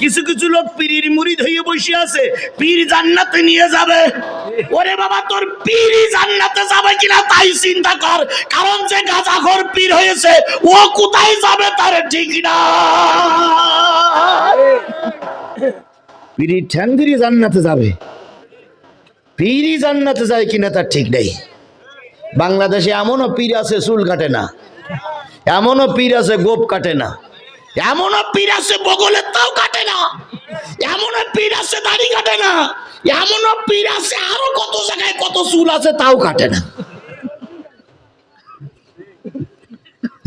কিছু কিছু লোক পীরির মুড়ি ধইয়ে বসে আছে, পীর জান্নাতে নিয়ে যাবে। ওরে বাবা, তোর পীরই জান্নাতে যাবে কিনা তাই চিন্তা কর, কারণ যে গাঁজাখোর পীর হয়েছে, ও কোথায় যাবে তার ঠিক না। পীরি ঠ্যাং জান্নাতে যাবে। পীরই জান্নাতে যায় কিনা তার ঠিক নেই। বাংলাদেশে এমনও পীর আছে চুল কাটে না, এমনও পীর আছে গোপ কাটে না। এমনও পীর আছে, বগলের তাও কাটে না। এমনও পীর আছে, দাড়ি কাটে না। এমনও পীর আছে, আরও কত জায়গায় কত চুল আছে, তাও কাটে না।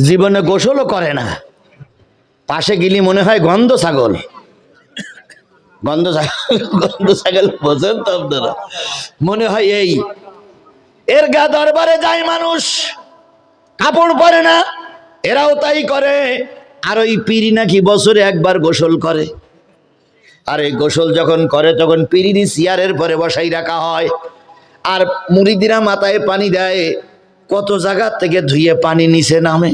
জীবনে গোসলও করে না। পাশে গেলি মনে হয় গন্ধ ছাগল। গন্ধ ছাগল গন্ধ ছাগল বোঝেন তো আপনারা। মনে হয় এই এর গা দরবারে যায় মানুষ, কাপড় পরে না, এরাও তাই করে। আর ওই পিড়ি নাকি বছরে একবার গোসল করে। আর এই গোসল যখন করে, তখন পিড়িনি চেয়ারের পরে বসাই রাখা হয়। আর মুড়িদিরা মাথায় পানি দেয়, কত জায়গা থেকে ধুয়ে পানি নিচে নামে।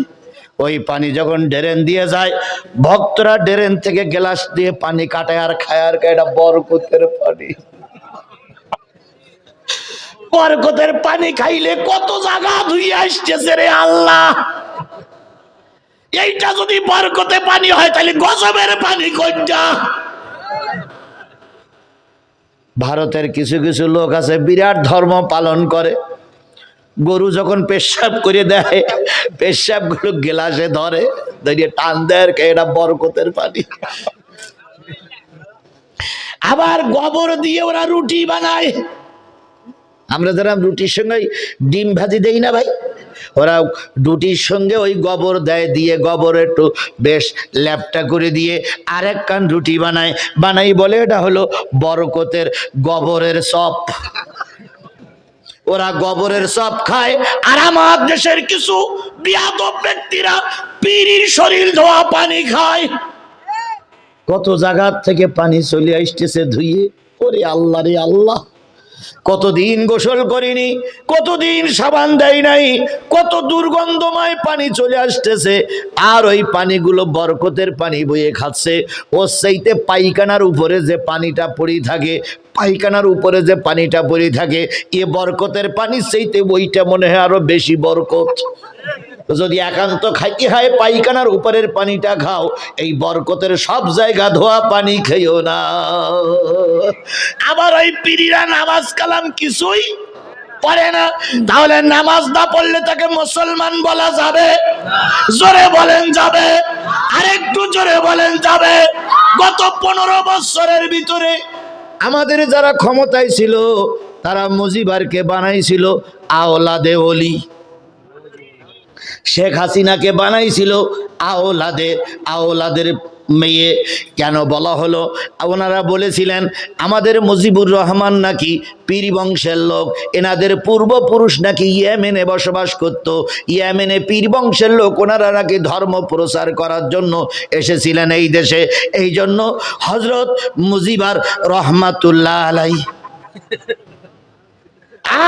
ওই পানি যখন ড্রেন দিয়ে যায়, ভক্তরা ড্রেন থেকে গ্লাস দিয়ে পানি কাটায় আর খায় আর খায় এটা বরকতের পানি। বরকতের পানি খাইলে কত জায়গা ধুয়ে আসতেছে রে আল্লাহ। এইটা যদি বরকতে পানি হয়, তাহলে গজবের পানি কইটা ভারতের কিছু কিছু লোক আছে, বিরাট ধর্ম পালন করে। গরু যখন পেশাব করে দেয় পেশাবগুলো গেলাসে ধরে ধরিয়ে টান দেয় এটা বরকতের পানি। আবার গোবর দিয়ে ওরা রুটি বানায়। আমরা যারা রুটির সঙ্গে ডিম ভাজি দেই না ভাই ওরা রুটির সঙ্গে ওই গোবর দেয়, দিয়ে গোবর একটু বেশ ল্যাপটা করে দিয়ে আরেক কান রুটি বানায়। বানাই বলে এটা হলো বরকতের গোবরের চপ। ওরা গোবরের সব খায় আর আমার দেশের কিছু বিয়াদব ব্যক্তিরা পিরির শরীর ধোয়া পানি খায়। কত জায়গার থেকে পানি চলে আসতেছে ধুইয়ে ওরে আল্লাহ রে আল্লাহ। কতদিন গোসল করিনি, কতদিন সাবান দেয় নাই, কত দুর্গন্ধময় পানি চলে আসতেছে, আর ওই পানিগুলো বরকতের পানি বয়ে খাচ্ছে। ও সেইতে পাইখানার উপরে যে পানিটা পড়ে থাকে পাইখানার উপরে যে পানিটা পড়ে থাকে, এ বরকতের পানি সেইতে বইটা মনে হয় আরও বেশি বরকত। যদি একান্ত খাইতে হয় পায়খানার উপরের পানিটা খাও, এই বরকতের সব জায়গা ধোয়া পানি খেয়েও না। আবার ওই পিরিরা নামাজ কালাম কিছুই পড়ে না। তাহলে নামাজ না পড়লে তাকে মুসলমান বলা যাবে? জোরে বলেন যাবে। আরেকটু জোরে বলেন যাবে। গত পনেরো বছরের ভিতরে আমাদের যারা ক্ষমতায় ছিল, তারা মুজিবারকে বানাইছিল আওলাদে অলি শেখ হাসিনাকে বানাইছিল আওলাদে, আওলাদের মেয়ে। কেন বলা হলো? ওনারা বলেছিলেন, আমাদের মুজিবুর রহমান নাকি পীর বংশের লোক, এনাদের পূর্বপুরুষ নাকি ইয়েমেনে বসবাস করত। ইয়েমেনে পীর বংশের লোক, ওনারা নাকি ধর্ম প্রচার করার জন্য এসেছিলেন এই দেশে। এই জন্য হজরত মুজিবার রহমাতুল্লাহ আলাই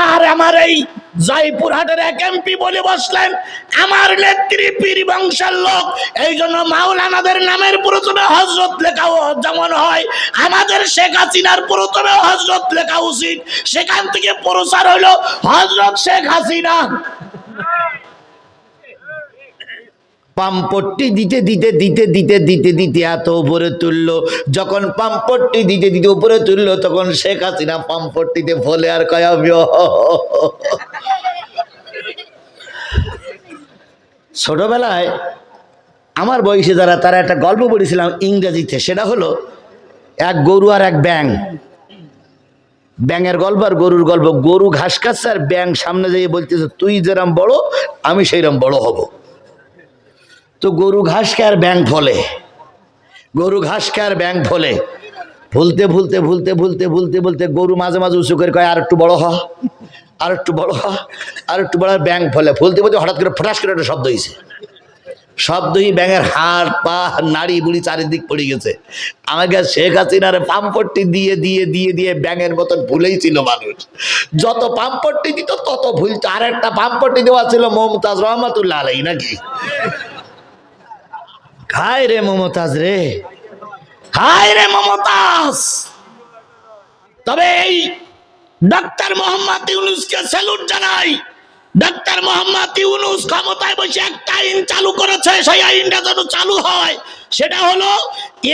আর আমার এই জয়পুরহাটের এক এমপি বলে বসলেন, আমার নেত্রী পীর বংশের লোক। এই জন্য মাওলানাদের নামের প্রথমে হজরত লেখা যেমন হয়, আমাদের শেখ হাসিনার প্রথমে হজরত লেখা উচিত। সেখান থেকে প্রচার হলো হজরত শেখ হাসিনা। পাম্পট্টি দিতে দিতে দিতে দিতে দিতে দিতে এত উপরে তুললো। যখন পাম্পট্টি দিতে দিতে উপরে তুললো, তখন শেখ হাসিনা পাম্পট্টিতে ফলে আর কয়। ছোটবেলায় আমার বয়সে যারা, তারা একটা গল্প পড়েছিলাম ইংরেজিতে। সেটা হলো, এক গরু আর এক ব্যাং ব্যাঙের গল্প আর গরুর গল্প। গরু ঘাস খাচ্ছে আর ব্যাং সামনে যেয়ে বলতেছে, তুই যেরম বড়, আমি সেইরম বড় হব। তো গরু ঘাস আর ব্যাং ফলে? গরু ঘাস আর ব্যাং ফলে? ভুলতে ভুলতে ভুলতে ভুলতে ভুলতে ভুলতে গরু মাঝে মাঝে উঁচু করে কয়, আর একটু বড় হ, আর একটু বড় হ, আর একটু বড় ব্যাং ফলে। ফুলতে বলতে হঠাৎ করে ফটাস করে একটা শব্দ হয়েছে শব্দই ব্যাঙের হাড়, পা, নাড়ি বুড়ি চারিদিক পড়ে গেছে। আমাকে শেখ হাসিনার পাম্পট্টি দিয়ে দিয়ে দিয়ে দিয়ে ব্যাঙের মতন ভুলেই ছিল মানুষ। যত পাম্পট্টি দিত, তত ভুলতো আর একটা পাম্পট্টি দেওয়া ছিল মমতাজ রহমাতুল্লাহ আলাই নাকি? খায় রে মমতাজ রে। হায় রে মমতাজ। তবে এই ডাক্তার মোহাম্মদ ইউনুসকে স্যালুট জানাই। ডাক্তার মোহাম্মদ ইউনুস ক্ষমতায় বসে একটা আইন চালু করেছে, সেই আইনটা যেন চালু হয়, সেটা হলো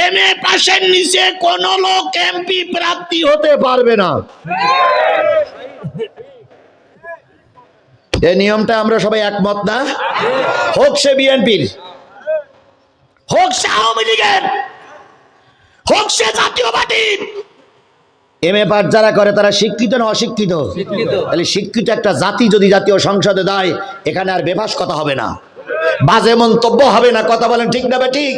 এম এ পাশের নিচে কোন লোক এমপি প্রার্থী হতে পারবে না। এই নিয়মটা আমরা সবাই একমত না? হোক সে বিএনপির। হোক সে আওয়ামী লীগের হোক সে জাতীয় পার্টির। এম এ পাঠ যারা করে তারা শিক্ষিত না অশিক্ষিত? তাহলে শিক্ষিত একটা জাতি যদি জাতীয় সংসদে দেয় এখানে আর বেভাস কথা হবে না। বাজে মন্তব্য হবে না কথা বলেন ঠিক না ঠিক?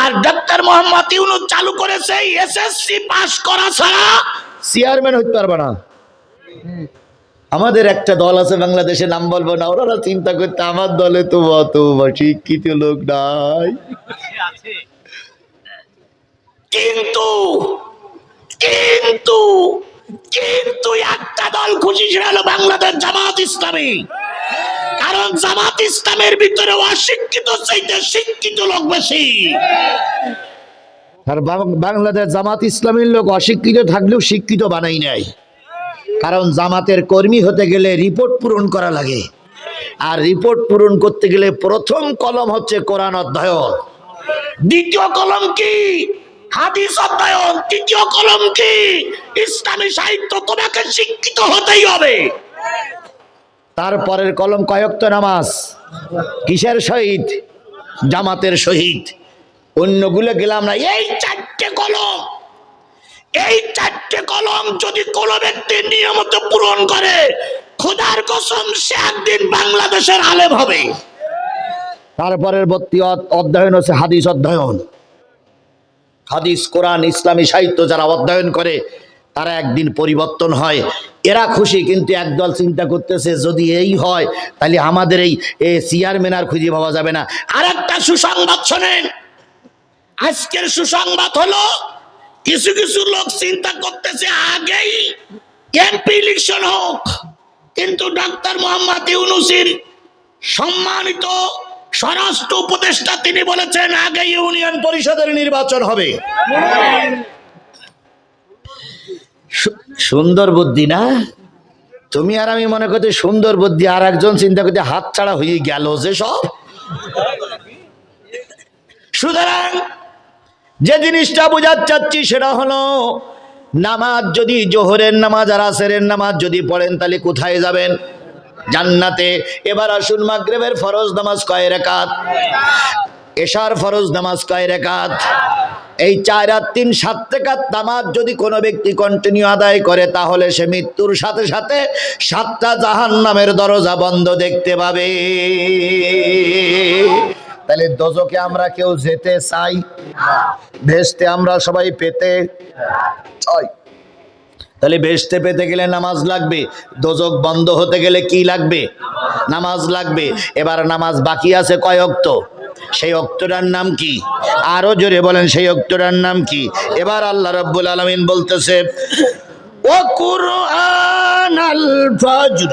আর ডাক্তার মোহাম্মদ ইউনুস চালু করেছে এসএসসি পাস করা ছাড়া। চেয়ারম্যান হইতে পারবে না। আমাদের একটা দল আছে বাংলাদেশে নাম বলব না ওরা চিন্তা করতে আমার দলে তো অত শিক্ষিত লোক নাই। কিন্তু কিন্তু কিন্তু একটা দল খুশি সেটা হলো বাংলাদেশ জামাত ইসলামী। কারণ জামাত ইসলামের ভিতরে অশিক্ষিত চাইতে শিক্ষিত লোক বেশি। আর বাংলাদেশ জামাত ইসলামের লোক অশিক্ষিত থাকলেও শিক্ষিত বানাই নেয় কারণ জামাতের কর্মী হতে গেলে রিপোর্ট পূরণ করা লাগে। আর রিপোর্ট পূরণ করতে গেলে প্রথম কলম হচ্ছে কোরআন অধ্যয়ন। দ্বিতীয় কলম কি? হাদিস অধ্যয়ন। তৃতীয় কলম কি? ইসলামী সাহিত্য তোমাকে শিক্ষিত হতেই হবে। তারপরের কলম কয়ক্ত নামাজ। কিসের শহীদ? জামাতের শহীদ। অন্যগুলো গেলাম না। এই চারটে কলম। এই চারটে কলম যদি কোন ব্যক্তি নিয়মিত পূরণ করে, খোদার কসম, সে একদিন বাংলাদেশের আলেম হবে। তারপরের বর্তী অধ্যয়ন হচ্ছে হাদিস অধ্যয়ন। হাদিস, কোরআন, ইসলামী সাহিত্য যারা অধ্যয়ন করে, তারা একদিন পরিবর্তন হয়। এরা খুশি, কিন্তু একদল চিন্তা করতেছে, যদি এই হয়, তাহলে আমাদের এই চেয়ারম্যান আর খুঁজে পাওয়া যাবে না। আর একটা সুসংবাদ শোনেন। আজকের সুসংবাদ হলো কিছু কিছু লোক চিন্তা করতেছে, আগেই এমপি ইলেকশন হোক। কিন্তু ডাক্তার মোহাম্মদ ইউনুসির সম্মানিত স্বরাষ্ট্র উপদেষ্টা তিনি বলেছেন, আগে ইউনিয়ন পরিষদের নির্বাচন হবে। সুন্দর বুদ্ধি না? তুমি আর আমি মনে করতে সুন্দর বুদ্ধি, আর একজন চিন্তা করতে হাত ছাড়া হয়ে গেল যে সব? সুতরাং যে জিনিসটা বোঝাতে চাচ্ছি সেটা হলো, নামাজ যদি জোহরের নামাজ আর আসরের নামাজ যদি পড়েন, তাহলে কোথায় যাবেন? জান্নাতে। এবার আসুন মাগরেবের ফরজ নামাজ কয় রেখাত? এশার ফরজ নামাজ কয় রেখাত? এই চার আর তিন সাত রেখাত নামাজ যদি কোনো ব্যক্তি কন্টিনিউ আদায় করে, তাহলে সে মৃত্যুর সাথে সাথে সাতটা জাহান নামের দরজা বন্ধ দেখতে পাবে। তাহলে দোজকে আমরা কেউ যেতে চাই? ভেস্তে আমরা সবাই পেতে চাই। তাহলে ভেস্তে পেতে গেলে নামাজ লাগবে, দোজক বন্ধ হতে গেলে কি লাগবে? নামাজ লাগবে। এবার নামাজ বাকি আছে কয় অক্ত? সেই অক্তটার নাম কি? আরও জোরে বলেন, সেই অক্তটার নাম কি? এবার আল্লাহ রব্বুল আলমিন বলতেছে ও কুরআন আল ফজর।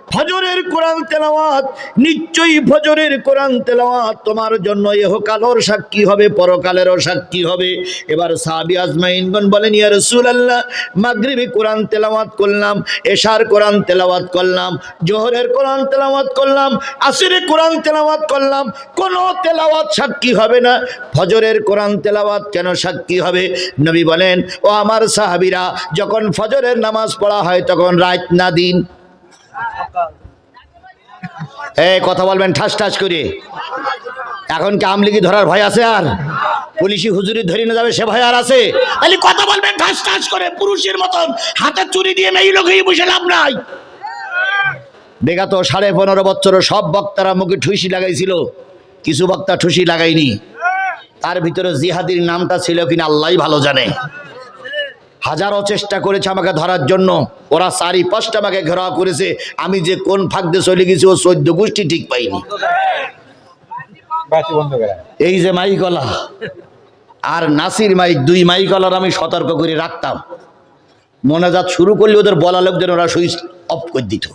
ফজরের কোরআন তেলাওয়াত, নিশ্চয়ই ফজরের কোরআন তেলাওয়াত তোমার জন্য ইহকালের সাক্ষী হবে, পরকালেরও সাক্ষী হবে। এবার সাহাবী আজমাইনগণ বলেন, ইয়া রাসূলুল্লাহ, মাগরিবে কোরআন তেলাওয়াত করলাম, এশার কোরআন তেলাওয়াত করলাম, জোহরের কোরআন তেলাওয়াত করলাম আসরে কোরআন তেলাওয়াত করলাম, কোন তেলাওয়াত সাক্ষী হবে না। ফজরের কোরআন তেলাওয়াত কেন সাক্ষী হবে? নবী বলেন, ও আমার সাহাবীরা, যখন ফজরের নামাজ পড়া হয়, তখন রাত না দিন। এই, কথা বলবেন, ঠাস ঠাস করে। এখন কি আমলিগি ধরার ভয় আছে আর? পুলিশি হুজুরি ধরে নিয়ে যাবে, সে ভয় আর আছে? তাহলে কথা বলবেন, ঠাস ঠাস করে, পুরুষের মতন। হাতে চুরি দিয়ে মেয়ে লোক বসে লাভ নাই। বিগত সাড়ে পনেরো বছর সব বক্তারা মুখে ঠুসি লাগাইছিল। কিছু বক্তা ঠুসি লাগাইনি তার ভিতরে জিহাদির নামটা ছিল কিনা আল্লাহ ভালো জানে। হাজারো চেষ্টা করেছে আমাকে ধরার জন্য। ওরা চারি পাঁচটা আমাকে ঘেরাও করেছে। আমি যে কোন ফাঁক দিয়ে চলে গেছি ও চোদ্দ গোষ্ঠী ঠিক পাইনি। এই যে মাই গলা আর নাসির মাইক দুই মাইক আলার আমি সতর্ক করে রাখতাম। মোনাজাত শুরু করলে ওদের বলা লোকদের ওরা সুইচ অফ করে দিত।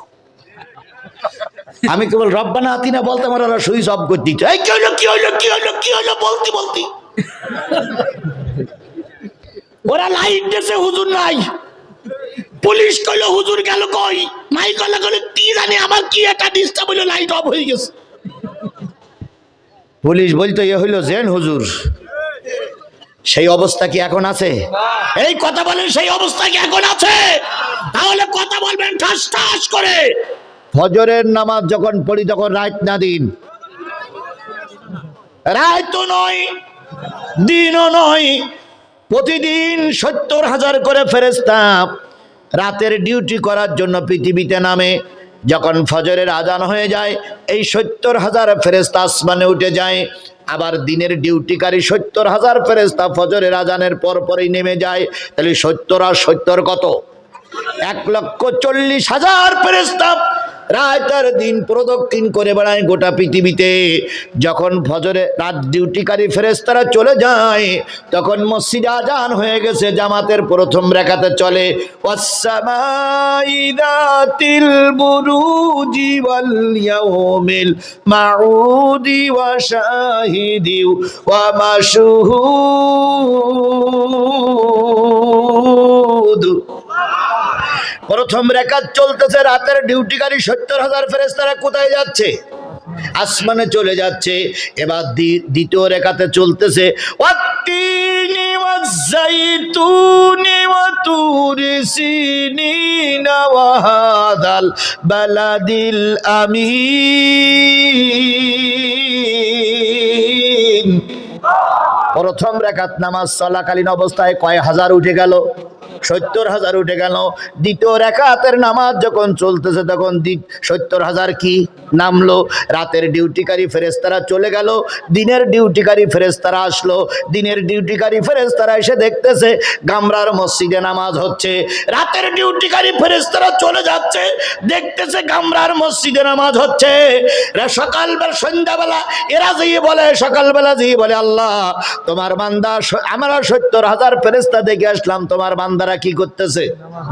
আমি কেবল রব্বানা হাতিনা বলতাম আর ওরা সুইচ অফ করে দিত। এই কি হলো কি হলো কি হলো কি হলো বলতি বলতি। ওরা লাইট দিয়েছে হুজুর নাই। পুলিশ কইলো হুজুর গেল কই? মাই কইলো কইলো কি জানি আমার কি একটা ডিস্টার্ব হইল লাইট অফ হয়ে গেছে। পুলিশ বলতো এ হইল জেন হুজুর। সেই অবস্থা কি এখন আছে? এই কথা বলেন সেই অবস্থা কি এখন আছে? তাহলে কথা বলবেন ঠাস ঠাস করে। ফজরের নামাজ যখন পড়ি তখন রাত না দিন? রাত তো নয় দিনও নয় প্রতিদিন সত্তর হাজার করে ফেরেস্তা রাতের ডিউটি করার জন্য পৃথিবীতে নামে। যখন ফজরের আজান হয়ে যায়, এই সত্তর হাজার ফেরেস্তা আসমানে উঠে যায়। আবার দিনের ডিউটিকারী সত্তর হাজার ফেরেস্তা ফজরের আজানের পরপরই নেমে যায়। তাহলে সত্তর আর সত্তর কত? এক লক্ষ চল্লিশ হাজার ফেরেস্তা রাত আর দিন প্রদক্ষিণ করে বেড়ায় গোটা পৃথিবীতে। যখন ফজরে রাত ডিউটিকারী ফেরেস্তারা চলে যায়, তখন মসজিদ আজান হয়ে গেছে, জামাতের প্রথম রেখাতে চলে ওয়াসসামাইদাতিল প্রথম রেখাত চলতেছে রাতের ডিউটিকারী সত্তর হাজার ফেরেস্তারা কোথায় যাচ্ছে? আসমানে চলে যাচ্ছে। এবার দ্বি- দ্বিতীয় রেখাতে চলতেছে বালাদিল আমিন। প্রথম রেখাত নামাজ চলাকালীন অবস্থায় কয় হাজার উঠে গেল? সত্তর হাজার উঠে গেল। দ্বিতীয় রেখাতের নামাজ যখন চলতেছে তখন সত্তর হাজার কি নামলো। রাতের ডিউটিকারী ফেরেস্তারা চলে গেল। দিনের ডিউটিকারী ফেরেস্তারা আসলো। দিনের ডিউটিকারী ফেরেস্তারা এসে দেখতেছে গামরার মসজিদে নামাজ হচ্ছে। রাতের ডিউটিকারী ফেরেস্তারা চলে যাচ্ছে। দেখতেছে গামরার মসজিদে নামাজ হচ্ছে। সকালবেলা, সন্ধ্যাবেলা, এরা যেয়ে বলে, সকালবেলা যেয়ে বলে, আল্লাহ, তোমার বান্দা আমরা সত্তর হাজার ফেরেস্তা দেখে আসলাম, তোমার বান্দারা কি করতেছে?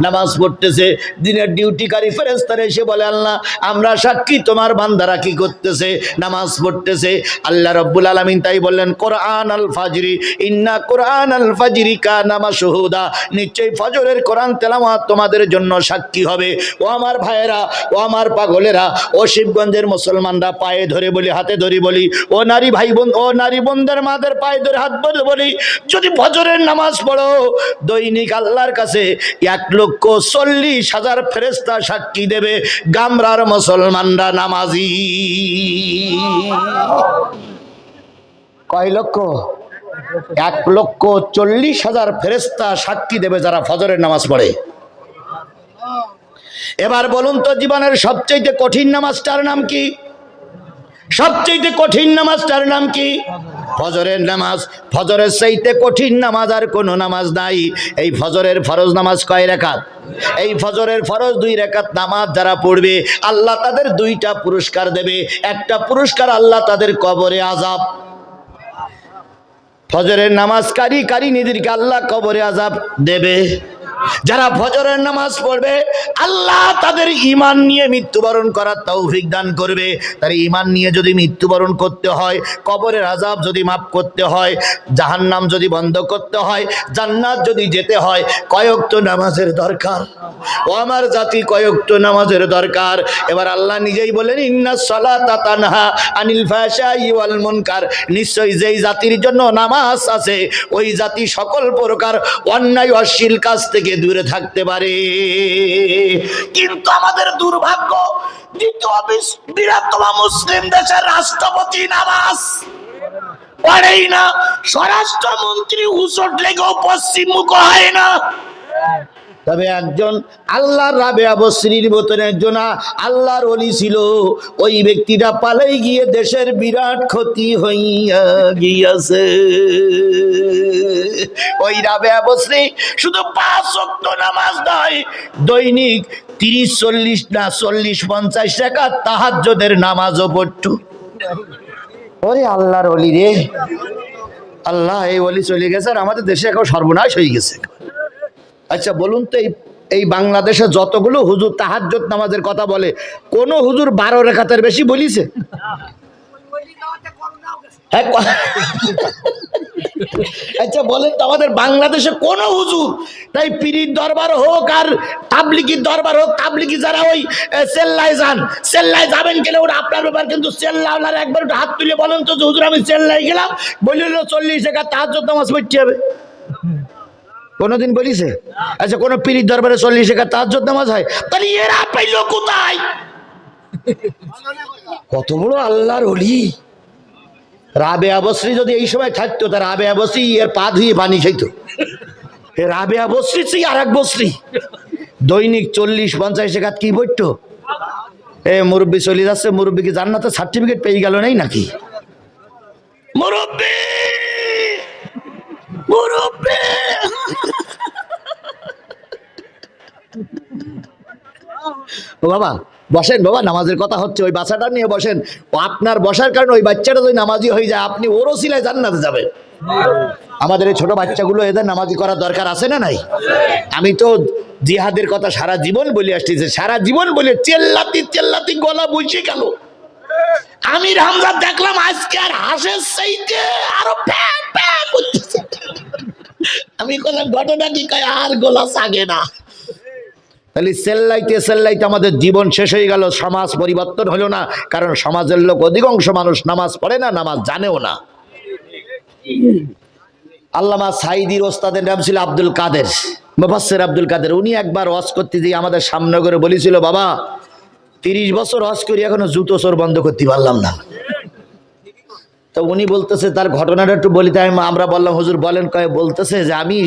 নামাজ পড়তেছে। দিনের ডিউটিকারী ফেরেস্তারা এসে বলে, আল্লাহ, আমরা সাক্ষী, তোমার বান্দারা কি করতেছে? নামাজ পড়তেছে। আল্লাহ রব্বুল আলমিন তাই বললেন কোরআন আল ফাজরি, ইন্না কোরআন আল ফাজরি কা নামা শহুদা নিশ্চয়ই ফজরের কোরআন তেলাওয়াত তোমাদের জন্য সাক্ষী হবে। ও আমার ভাইয়েরা, ও আমার পাগলেরা, ও শিবগঞ্জের মুসলমানরা, পায়ে ধরে বলি, হাতে ধরি বলি, ও নারী ভাই বোন ও নারী বোনদের, মাদের পায়ে ধরে হাত ধরে বলি, যদি ফজরের নামাজ পড়ো, দৈনিক আল্লাহর কাছে এক লক্ষ চল্লিশ হাজার ফেরেস্তা সাক্ষী দেবে, গামরার মুসলমানরা নামাজি। কয় লক্ষ? এক লক্ষ চল্লিশ হাজার ফেরেস্তা সাক্ষী দেবে যারা ফজরের নামাজ পড়ে। এবার বলুন তো, জীবনের সবচেয়ে কঠিন নামাজটার নাম কি? সবচেয়ে কঠিন নামাজটার নাম কি? ফজরের নামাজ। ফজরের সেইতে কঠিন নামাজ আর কোনো নামাজ নাই। এই ফজরের ফরজ নামাজ কয় রেখাত? এই ফজরের ফরজ দুই রেখাত নামাজ যারা পড়বে, আল্লাহ তাদের দুইটা পুরস্কার দেবে। একটা পুরস্কার আল্লাহ তাদের কবরে আজাব ফজরের নামাজ কারি কারি নিদিরকে আল্লাহ কবরে আজাব দেবে। যারা ফজরের নামাজ পড়বে, আল্লাহ তাদের ইমান নিয়ে মৃত্যুবরণ করার তৌফিক দান করবে। তার ইমান নিয়ে যদি মৃত্যুবরণ করতে হয়, কবরের আজাব যদি মাফ করতে হয়, জাহান্নাম যদি বন্ধ করতে হয়, জান্নাত যদি যেতে হয়, কয়েক তো নামাজের দরকার। ও আমার জাতি, কয়েক তো নামাজের দরকার। এবার আল্লাহ নিজেই বলেন, ইন্না সালাতা আনিল ফাশাই ওয়াল মুনকার। নিশ্চয়ই যেই জাতির জন্য নামাজ আছে, ওই জাতি সকল প্রকার অন্যায়, অশ্লীল কাজ থেকে দূরে থাকতে পারে। কিন্তু আমাদের দুর্ভাগ্য, দ্বিতীয় বৃহত্তম মুসলিম দেশের রাষ্ট্রপতি নামাজ পড়েই না। স্বরাষ্ট্রমন্ত্রী উচট লেগেও পশ্চিম মুখ হয় না। তবে একজন আল্লাহর রাবে আবশ্রীর মতন একজন আল্লাহর অলি ছিল। ওই ব্যক্তিটা পালাই গিয়ে দেশের বিরাট ক্ষতি হইয়া গিয়াছে। ওই রাবে আবশ্রী শুধু পাঁচ অক্ট নামাজ নয়, দৈনিক তিরিশ, চল্লিশ না চল্লিশ, পঞ্চাশ টাকা তাহাজ্জদের নামাজও পড়তো। ওরে আল্লাহর অলি রে। আল্লাহ, এই বলি চলে গেছে আর আমাদের দেশে এখন সর্বনাশ হয়ে গেছে। আচ্ছা বলুন তো এই এই বাংলাদেশে যতগুলো হুজুর তাহাজ্জত নামাজের কথা বলে কোন হুজুর বারো রেখাতের বেশি বলিছে? হ্যাঁ, আচ্ছা বলেন তো আমাদের বাংলাদেশে কোন হুজুর তাই পীরির দরবার হোক আর তাবলিগির দরবার হোক তাবলিগি যারা ওই এ, চেল্লায় যান চেল্লায় যাবেন গেলে ওটা আপনার ব্যাপার কিন্তু চেল্লাওয়ালার একবার হাত তুলে বলেন তো হুজুর আমি চেল্লাই গেলাম বলিল চল্লিশ টাকা তাহাজ নামাজ পড়তে হবে। কোনোদিন বলিছে? আচ্ছা কোনো পীরির দরবারে চল্লিশ টাকা তাহাজ নামাজ হয়? তাহলে এরা পাইল কোথায়? কত বড় আল্লাহর হলি রাবে আবশ্রী যদি এই সময় থাকতো তার রাবে আবশ্রী এর পা ধুয়ে পানি খাইত। রাবে আবশ্রী সেই আর এক বশ্রী। দৈনিক চল্লিশ, পঞ্চাশ টাকা কি পড়তো? এ মুরব্বী চলে যাচ্ছে, মুরব্বী কি জান্নাতে সার্টিফিকেট পেয়ে গেল নাই নাকি? মুরব্বী! মুরব্বী! ও বাবা, বসেন বাবা, নামাজের কথা হচ্ছে, ওই বাচ্চাটা নিয়ে বসেন। আপনার বসার কারণে ওই বাচ্চাটা যদি নামাজি হয়ে যায়, আপনি ওরও সিলায় জান্নাতে যাবেন। আমাদের এই ছোট বাচ্চাগুলো এদের নামাজি করার দরকার আছে না নাই? আমি তো জিহাদের কথা সারা জীবন বলে আসতেছি সারা জীবন বলে চেল্লাতি চেল্লাতি গলা বসে গেল আমির হামজা দেখলাম আজকে আর হাসের সাইতে আরও। আমি কোথাও ঘটনা কি? কয়, আর গলা সাগে না। তাহলে সেল্লাইতে সেল্লাইতে আমাদের জীবন শেষ হয়ে গেল, সমাজ পরিবর্তন হলো না, কারণ সমাজের লোক অধিকাংশ মানুষ নামাজ পড়ে না, নামাজ জানেও না। আল্লামা সাইদির ওস্তাদের নাম ছিল আব্দুল কাদের, মুফাসসির আব্দুল কাদের। উনি একবার ওয়াজ করতে দিয়ে আমাদের সামনে করে বলেছিল, বাবা, তিরিশ বছর ওয়াজ করি, এখনও জুতো চোর বন্ধ করতে পারলাম না। তো উনি বলতেছে, তার ঘটনাটা একটু বলি, তাই আমরা বললাম, হুজুর বলেন কয়ে বলতেছে যে আমি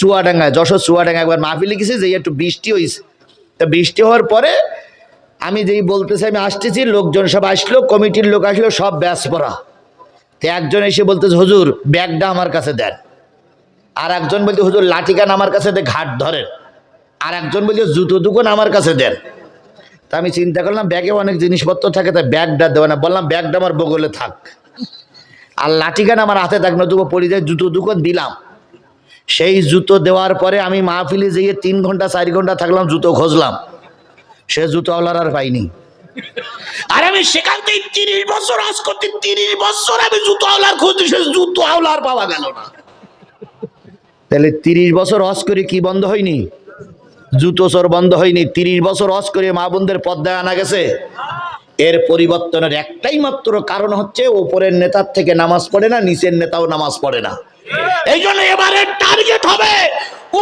চুয়াডাঙ্গায়, যশোর চুয়াডাঙ্গা একবার মাহফিলে গেছি যে একটু বৃষ্টি হয়েছে তা বৃষ্টি হওয়ার পরে আমি যেই বলতেছি, আমি আসতেছি, লোকজন সব আসলো, কমিটির লোক আসলো, সব ব্যাস পড়া। তো একজন এসে বলতেছে, হুজুর, ব্যাগটা আমার কাছে দেন। আর একজন বলতে, হুজুর লাঠিকান আমার কাছে দিয়ে ঘাট ধরেন। আর একজন বলছে জুতো দুকন আমার কাছে দেন। তা আমি চিন্তা করলাম, ব্যাগে অনেক জিনিসপত্র থাকে, তাই ব্যাগটা দেবো না। বললাম, ব্যাগটা আমার বগলে থাক। আর লাঠিকান আমার হাতে থাক, নতুবা পড়ে যায়, জুতো দুকন দিলাম। সেই জুতো দেওয়ার পরে আমি মাহফিলে যেয়ে তিন ঘণ্টা, চার ঘণ্টা থাকলাম, জুতো খুঁজলাম। সে জুতো আওলার আর পাইনি। আর আমি সেখান থেকে তিরিশ বছর, আজ করতে তিরিশ বছর আমি জুতো আওলার খুঁজছি, সে জুতো আওলার পাওয়া গেল না। তাহলে তিরিশ বছর অস করে কি বন্ধ হয়নি? জুতো চোর বন্ধ হয়নি। তিরিশ বছর অস করে মা বোনদের পদ্মায় আনা গেছে। এর পরিবর্তনের একটাই মাত্র কারণ হচ্ছে, ওপরের নেতার থেকে নামাজ পড়ে না, নিচের নেতাও নামাজ পড়ে না। এই জন্য এবারে টার্গেট হবে।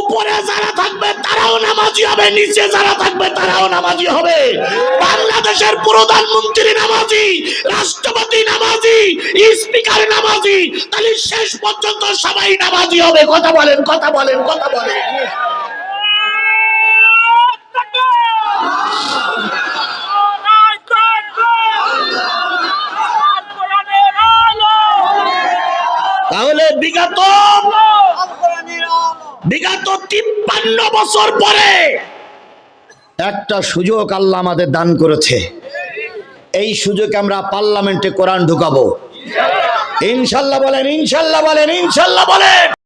উপরে যারা থাকবে, তারাও নামাজি হবে, নিচে যারা থাকবে, তারাও নামাজি হবে। বাংলাদেশের প্রধানমন্ত্রী নামাজি, রাষ্ট্রপতি নামাজি, স্পিকার নামাজি, তাহলে শেষ পর্যন্ত সবাই নামাজি হবে। কথা বলেন কথা বলেন কথা বলেন। তাহলে বিগত বিগত তিপ্পান্ন বছর পরে একটা সুযোগ আল্লাহ আমাদের দান করেছে। এই সুযোগে আমরা পার্লামেন্টে কোরআন ঢুকাবো। ইনশাল্লাহ বলেন ইনশাল্লাহ বলেন ইনশাল্লাহ বলেন।